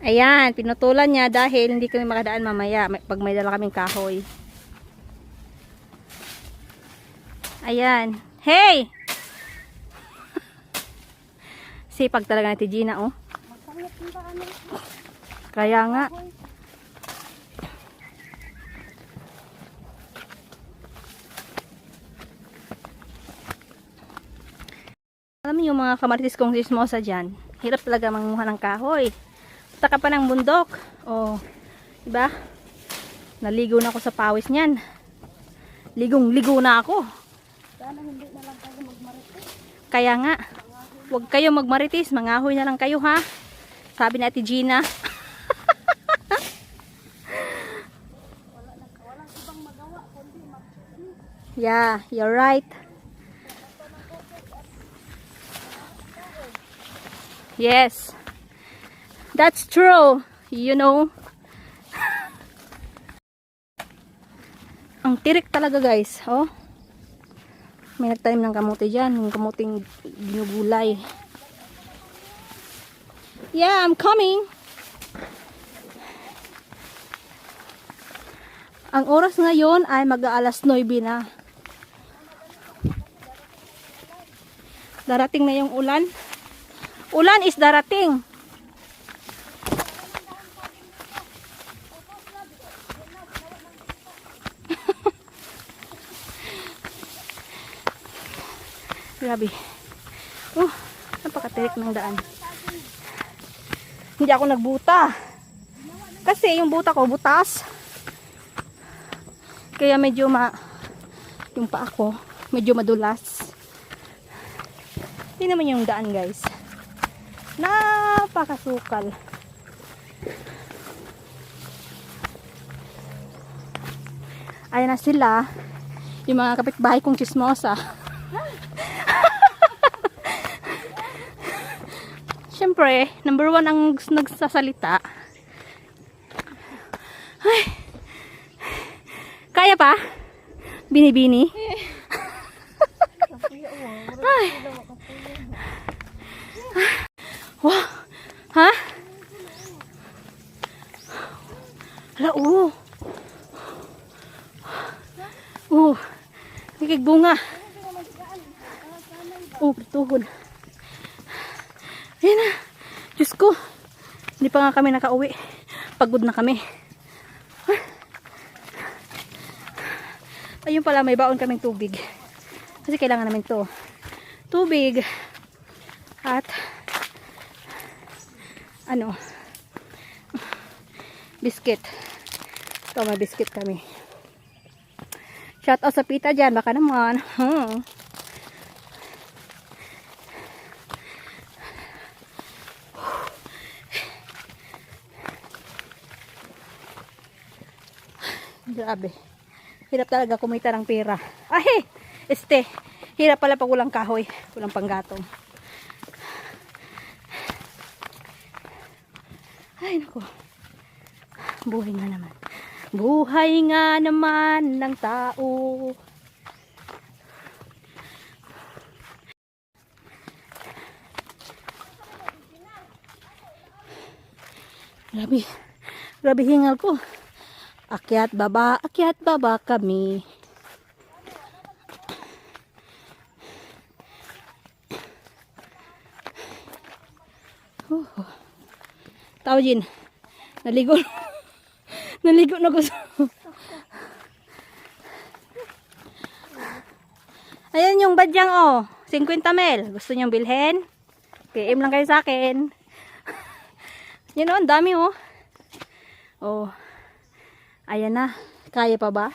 Ayan, pinutulan niya dahil hindi kami makadaan mamaya may- pag may dala kaming kahoy. Ayan. Hey! Sipag talaga ni Gina, oh. Kaya nga. Alam niyo mga kamaritis kong sismosa dyan, hirap talaga manguha ng kahoy. Taka pa ng bundok. Oh, diba? Naligo na ako sa pawis niyan. Ligong-ligo na ako. Kaya nga, huwag kayo magmaritis, mangahoy na lang kayo ha. Sabi ni Ate Gina. yeah, you're right. Yes. That's true. You know. Ang tirik talaga guys. Oh. May nagtanim ng kamote dyan. Yung kamuting ginugulay. Yeah, I'm coming. Ang oras ngayon ay mag-aalas 9 na. Darating na yung ulan. Ulan is darating. Grabe. Oh, napakatirik ng daan. Hindi ako nagbuta. Kasi yung buta ko butas. Kaya medyo ma yung pa ako medyo madulas. Hindi naman yung daan, guys. Napakasukal. Ayan na sila. Yung mga kapitbahay kong chismosa. Siyempre, number one ang nagsasalita. Ay. Kaya pa? Binibini? Ay. Wow. Ha? Hala, oo. Oo. Kikig bunga. Oo, tuhod. Ayan na. Diyos ko. Hindi pa nga kami nakauwi. Pagod na kami. Ayun pala, may baon kaming tubig. Kasi kailangan namin to. Tubig. At ano biscuit. Ito, may biscuit kami. Shout out sa pita dyan. Baka naman. Hmm. Grabe. Hirap talaga kumita ng pera. Ay! Este, hirap pala pag walang kahoy. Walang panggatong. Ay, naku. Buhay nga naman. Buhay nga naman ng tao. Grabe. Grabe hingal ko. Akyat baba, akyat baba kami. Oh. Tao Jin. Naligo. Naligo na gusto. Ayan yung badyang oh. 50 mil. Gusto niyong bilhin? PM lang kayo sa akin. Yan oh, ang dami oh. Oh. Ayan na. Kaya pa ba?